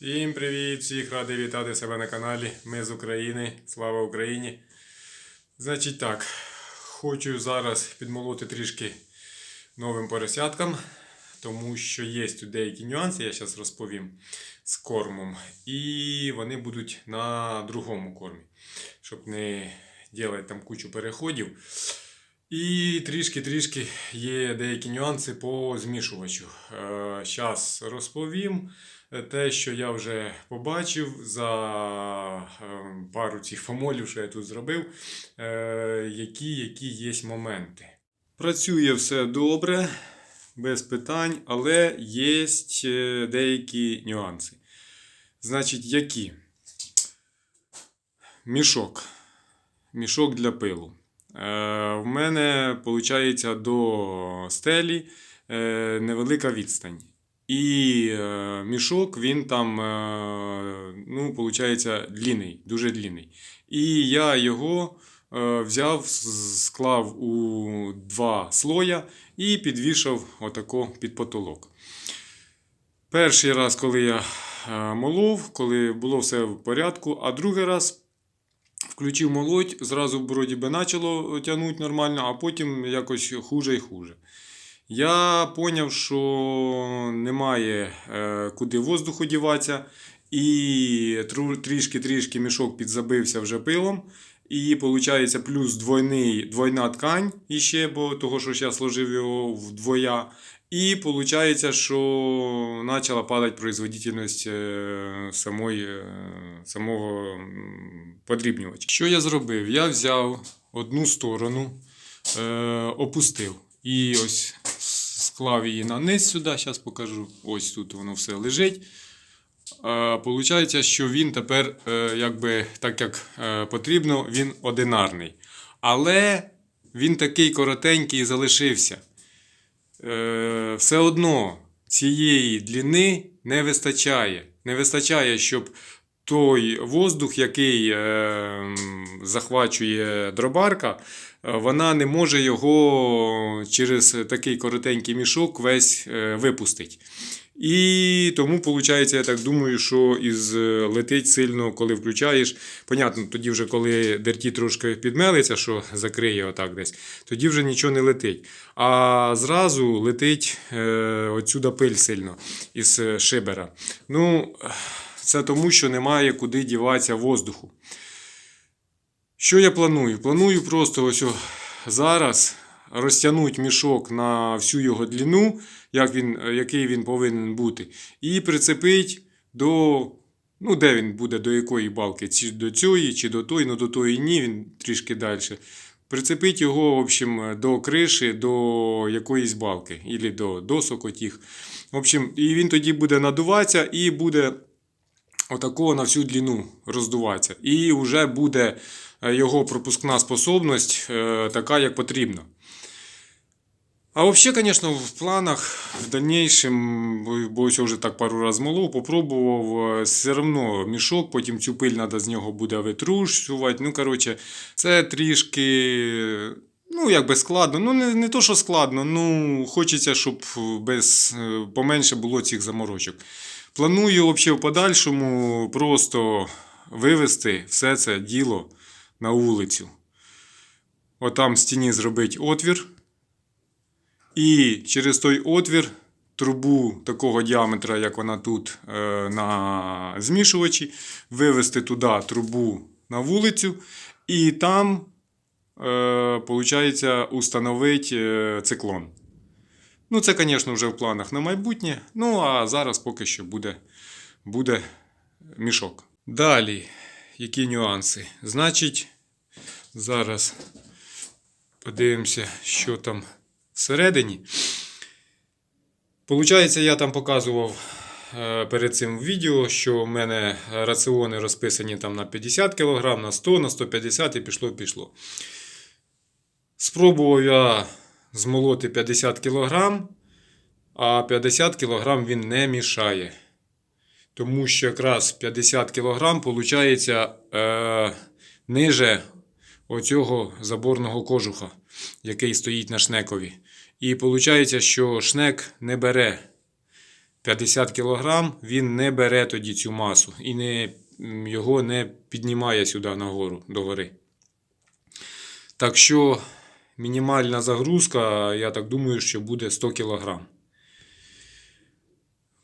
Всім привіт! Всіх радий вітати себе на каналі. Ми з України. Слава Україні! Значить так, хочу зараз підмолоти трішки новим поросяткам, тому що є тут деякі нюанси, я зараз розповім з кормом. І вони будуть на другому кормі, щоб не робити там кучу переходів. І трішки-трішки є деякі нюанси по змішувачу. Зараз розповім е, те, що я вже побачив за е, пару цих фомолів, що я тут зробив, е, які, які є моменти. Працює все добре, без питань, але є деякі нюанси. Значить, які? Мішок. Мішок для пилу. Е, В мене виходить до стелі е, невелика відстань. І е, мішок він там, е, ну, виходить, длинний, дуже длинний. І я його е, взяв, склав у два слоя і підвішав отако під потолок. Перший раз, коли я е, молов, коли було все в порядку, а другий раз включив молоть, зразу вроді би почало тягнути нормально, а потім якось хуже і хуже. Я зрозумів, що немає е, куди воздуху діватися, і трішки-трішки мішок підзабився вже пилом. І виходить плюс двойний, двойна ткань іще, бо того, що я сложив його вдвоя. І виходить, що почала падати производительність е, самої, е, самого подрібнювача. Що я зробив? Я взяв одну сторону, опустив. І ось склав її на низ сюди. Зараз покажу. Ось тут воно все лежить. Получається, що він тепер, е, якби так як е, потрібно, він одинарний. Але він такий коротенький і залишився. Е, Все одно цієї длини не вистачає. Не вистачає, щоб той воздух, який захвачує дробарка, вона не може його через такий коротенький мішок весь е, випустити. І тому, виходить, я так думаю, що із е, летить сильно, коли включаєш. Понятно, тоді вже коли дерті трошки підмелиться, що закриє отак десь, тоді вже нічого не летить. А зразу летить е, отсюда пиль сильно із е, шибера. Ну, це тому, що немає куди діватися воздуху. Що я планую? Планую просто ось зараз розтягнути мішок на всю його длину, як він, який він повинен бути, і прицепити до. Ну, де він буде, до якої балки? Чи до цієї, чи до тої, ну до тої ні, він трішки далі. Прицепити його, в общем, до криші, до якоїсь балки, або до досок отіх. В общем, і він тоді буде надуватися і буде отакого на всю длину роздуватися. І вже буде е, його пропускна способність е, така, як потрібно. А взагалі, звісно, в планах в дальнейшем, бо- бо вже так пару разів молов, попробував, е, все одно мішок, потім цю пиль треба з нього буде витрушувати. Ну, коротше, це трішки. Ну, якби складно. Ну, не, не то, що складно, ну, хочеться, щоб без, поменше було цих заморочок. Планую взагалі в подальшому просто вивести все це діло на вулицю. Отам в стіні зробити отвір. І через той отвір трубу такого діаметра, як вона тут е, на змішувачі, вивести туди трубу на вулицю, і там, е, виходить, установити е, циклон. Ну, це, звісно, вже в планах на майбутнє. Ну, а зараз поки що буде, буде мішок. Далі, які нюанси? Значить, зараз подивимося, що там всередині. Получається, я там показував е, перед цим відео, що в мене раціони розписані там на 50 кг, на 100, на 150 і пішло пішло. Спробував я змолоти 50 кг, а 50 кг він не мішає. Тому що якраз 50 кг виходить е, ниже оцього заборного кожуха, який стоїть на шнекові. І виходить, що шнек не бере 50 кг, він не бере тоді цю масу і не, його не піднімає сюди нагору, догори. Так що мінімальна загрузка, я так думаю, що буде 100 кг.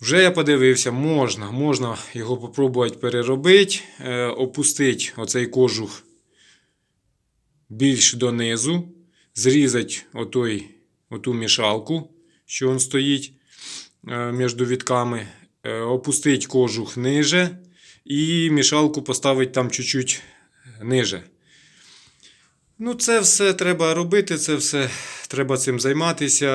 Вже я подивився, можна, можна його попробувати переробити, е, опустити оцей кожух більш донизу, зрізати отой, оту мішалку, що він стоїть е, між вітками, е, опустити кожух ниже і мішалку поставити там чуть-чуть ниже. Ну, це все треба робити, це все треба цим займатися.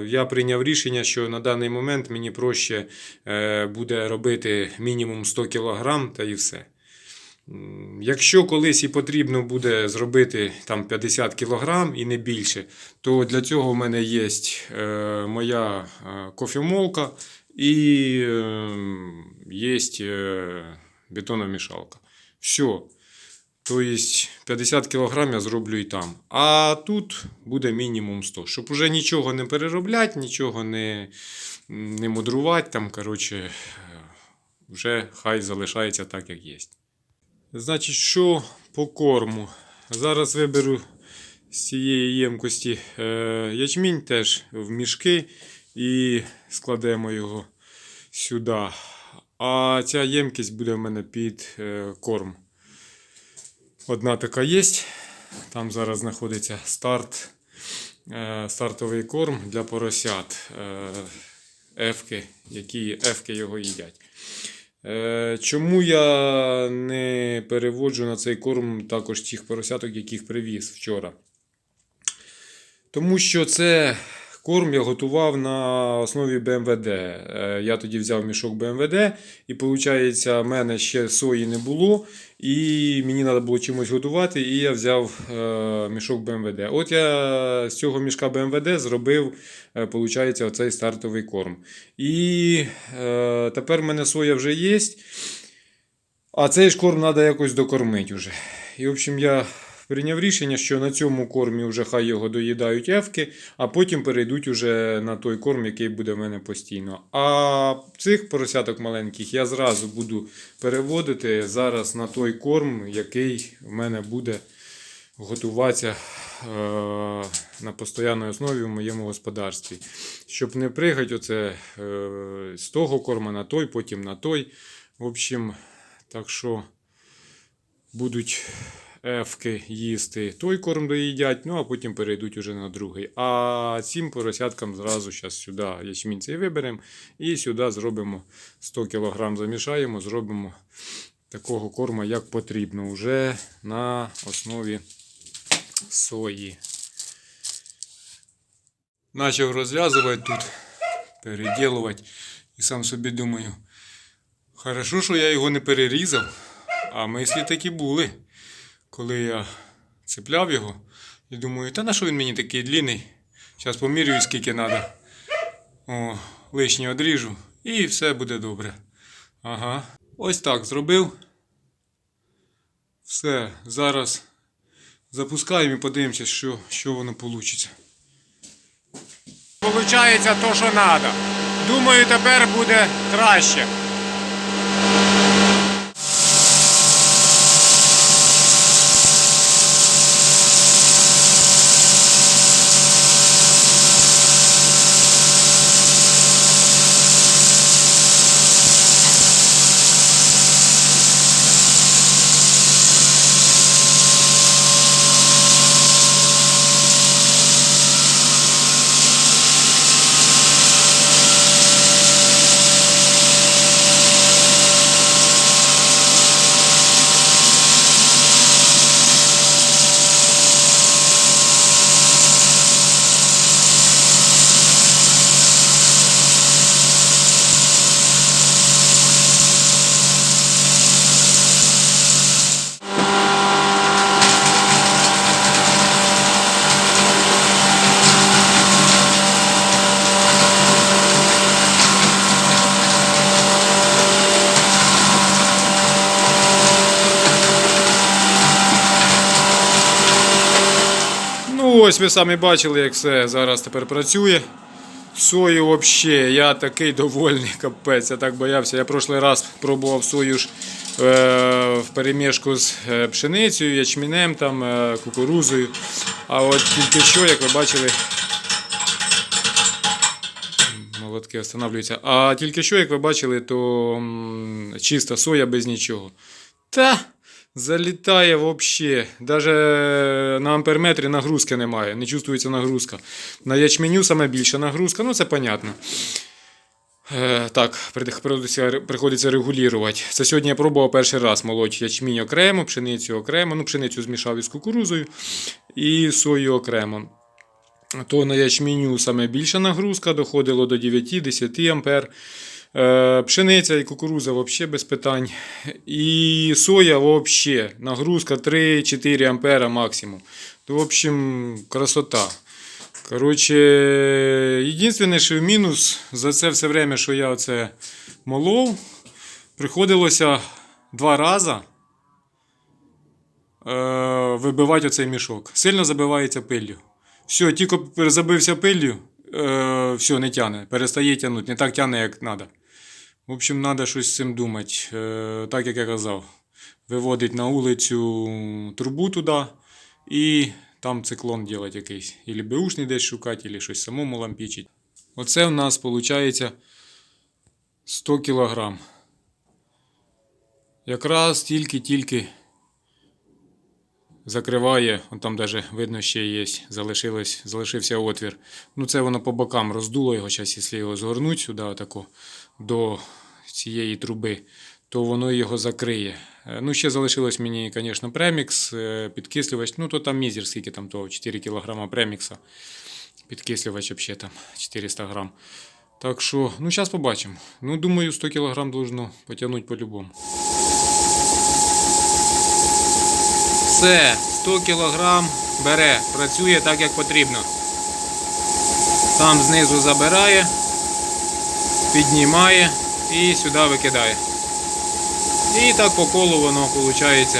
Я прийняв рішення, що на даний момент мені проще е, буде робити мінімум 100 кг та і все. Якщо колись і потрібно буде зробити там 50 кг і не більше, то для цього в мене є е, моя е, кофемолка і е, є бетономішалка. Все. Тобто 50 кг я зроблю і там. А тут буде мінімум 100. Щоб уже нічого не переробляти, нічого не, не мудрувати, там, коротше, е, вже хай залишається так, як є. Значить, що по корму? Зараз виберу з цієї ємкості е, ячмінь теж в мішки і складемо його сюди. А ця ємкість буде в мене під е, корм. Одна така є. Там зараз знаходиться старт, е, стартовий корм для поросят. е, Ефки, які ефки його їдять. Е, Чому я не переводжу на цей корм також тих поросяток, яких привіз вчора? Тому що це корм я готував на основі БМВД. Е, Я тоді взяв мішок БМВД, і виходить, в мене ще сої не було, і мені треба було чимось готувати, і я взяв е, мішок БМВД. От я з цього мішка БМВД зробив, е, виходить, оцей стартовий корм. І е, тепер в мене соя вже є. А цей ж корм треба якось докормити вже. І, в общем, я прийняв рішення, що на цьому кормі вже хай його доїдають ефки, а потім перейдуть уже на той корм, який буде в мене постійно. А цих поросяток маленьких я зразу буду переводити зараз на той корм, який в мене буде готуватися е, на постійній основі в моєму господарстві. Щоб не пригати оце, е, з того корма на той, потім на той. В общем, так що будуть ефки їсти той корм доїдять, ну а потім перейдуть уже на другий. А цим поросяткам зразу зараз сюди ячмінь цей виберемо і сюди зробимо 100 кг замішаємо, зробимо такого корма, як потрібно, вже на основі сої. Почав розв'язувати тут, переділувати. І сам собі думаю, хорошо, що я його не перерізав, а мислі такі були. Коли я цепляв його, і думаю, та на що він мені такий длинний? Зараз помірюю, скільки треба. О, лишнє одріжу і все буде добре. Ага. Ось так зробив. Все, зараз запускаємо і подивимося, що, що воно вийде. Получається то, що треба. Думаю, тепер буде краще. Ось ви самі бачили, як все зараз тепер працює. Сою взагалі, я такий довольний, капець. Я так боявся. Я прошлий раз пробував сою ж е, в перемішку з е, пшеницею, ячмінем, там, е, кукурузою. А от тільки що, як ви бачили, молотки встановлюються. А тільки що, як ви бачили, то м, чиста соя без нічого. Та залітає взагалі. Даже на амперметрі нагрузки немає, не чувствується нагрузка. На ячменю саме більша нагрузка, ну це понятно. Е, так, приходиться, приходиться регулювати. Це сьогодні я пробував перший раз молоть ячмінь окремо, пшеницю окремо. Ну, пшеницю змішав із кукурузою і сою окремо. То на ячменю саме більша нагрузка доходило до 9-10 ампер. Е, Пшениця і кукуруза взагалі без питань. І соя взагалі нагрузка 3-4 ампера максимум. То, в общем, красота. Коротше, єдине, що мінус за це все время, що я це молов, приходилося два рази е, вибивати оцей мішок. Сильно забивається пиллю. Все, тільки забився пиллю, е, все, не тяне, перестає тягнути, не так тяне, як треба. В общем, треба щось з цим думати. Е, так як я казав, виводить на вулицю трубу туди і там циклон робити якийсь. Ілі беушний десь шукати, ілі щось самому лампічить. Оце в нас виходить 100 кілограм. Якраз тільки-тільки закриває, от там даже видно ще є, залишилось, залишився отвір. Ну це воно по бокам роздуло його, якщо його згорнуть сюди, отако, до цієї труби, то воно його закриє. Е, Ну, ще залишилось мені, звісно, премікс, е, підкислювач. Ну, то там мізер, скільки там того, 4 кг премікса. Підкислювач взагалі там 400 грам. Так що, ну, зараз побачимо. Ну, думаю, 100 кг должно потягнути по-любому. Все, 100 кг бере, працює так, як потрібно. Там знизу забирає, піднімає і сюди викидає. І так по колу воно, виходить,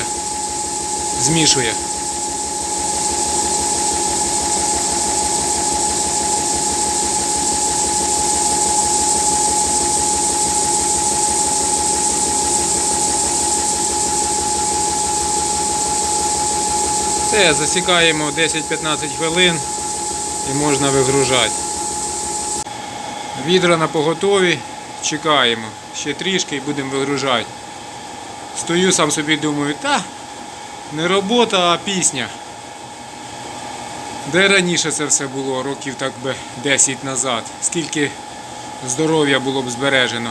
змішує. Все, засікаємо 10-15 хвилин і можна вигружати. Відра на поготові, чекаємо. Ще трішки і будемо вигружати. Стою сам собі думаю, та не робота, а пісня. Де раніше це все було, років так би 10 назад. Скільки здоров'я було б збережено.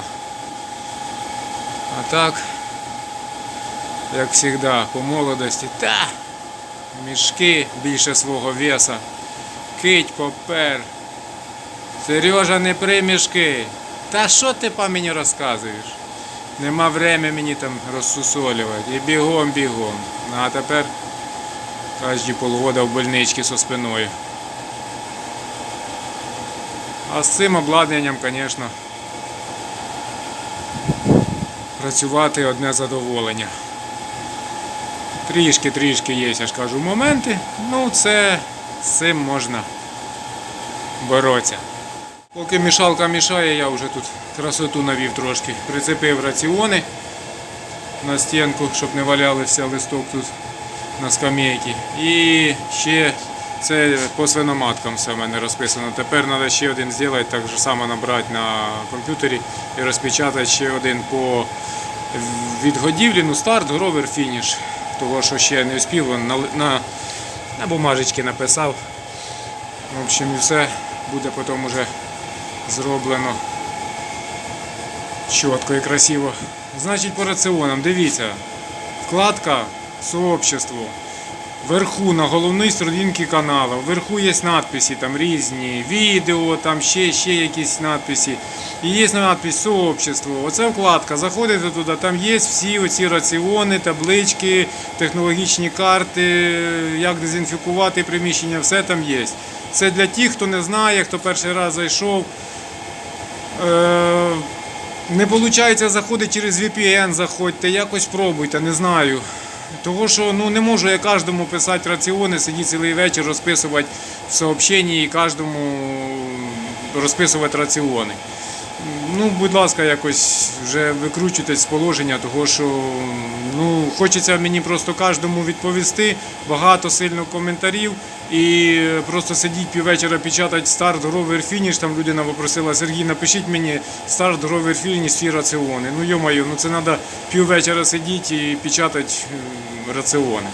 А так, як завжди, по молодості, та мішки більше свого веса. Кить попер. Сережа, не примішки. Та що ти по мені розказуєш? Нема времени мені там розсусолювати. І бігом, бігом. Ну, А тепер кожні полгода в больничці зі спиною. А з цим обладнанням, звісно, працювати одне задоволення. Трішки-трішки є, я ж кажу, моменти. Ну, це з цим можна боротися. Поки мішалка мішає, я вже тут красоту навів трошки. Прицепив раціони на стінку, щоб не валялися листок тут на скамейці. І ще це по свиноматкам все в мене розписано. Тепер треба ще один зробити, так же само набрати на комп'ютері і розпечатати ще один по відгодівлі, ну старт, гровер, фініш. Того, що ще не встиг, на, на, на бумажечки написав. В общем, і все буде потім уже зроблено чітко і красиво. Значить, по раціонам, дивіться, вкладка сообщество. Вверху на головній сторінці каналу, вверху є надписи там різні, відео, там ще, ще якісь надписи. І є надпись сообщество. Оце вкладка. Заходите туди, там є всі оці раціони, таблички, технологічні карти, як дезінфікувати приміщення, все там є. Це для тих, хто не знає, хто перший раз зайшов. Е, не виходить заходити через VPN, заходьте, якось пробуйте, не знаю. Того, що ну, не можу я кожному писати раціони, сидіти цілий вечір, розписувати в сообщенні і кожному розписувати раціони. Ну, будь ласка, якось вже викручуйтесь з положення, того що ну, хочеться мені просто кожному відповісти. Багато сильно коментарів. І просто сидіть піввечора печатати старт, гровер фініш. Там людина попросила Сергій, напишіть мені старт, гровер фініш, всі раціони. Ну йомаю, ну це треба піввечора сидіти і печатати раціони.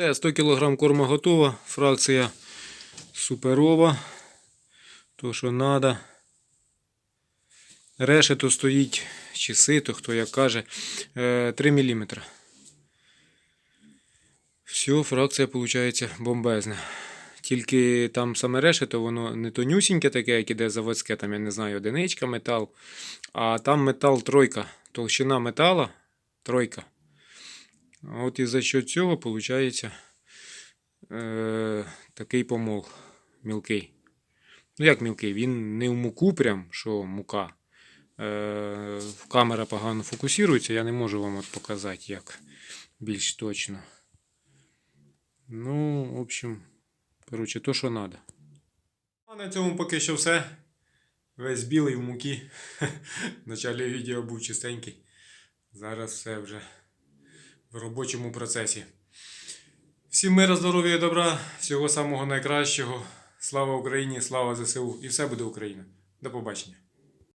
Все, 100 кг корма готова, фракція суперова. То, що треба. Решето стоїть, чи сито, хто як каже, е, 3 мм. Все, фракція виходить бомбезна. Тільки там саме решето, воно не тонюсіньке таке, як іде заводське, там, я не знаю, одиничка метал. А там метал тройка. Толщина метала тройка. От і за що цього виходить е, такий помол мілкий. Ну, як мілкий? Він не в муку, прям, що мука. Е, камера погано фокусується, я не можу вам от показати, як більш точно. Ну, в общем, коротше, то, що треба. А на цьому поки що все. Весь білий в муки. В началі відео був чистенький. Зараз все вже в робочому процесі. Всім мира, здоров'я і добра, всього самого найкращого. Слава Україні, слава ЗСУ і все буде Україна. До побачення.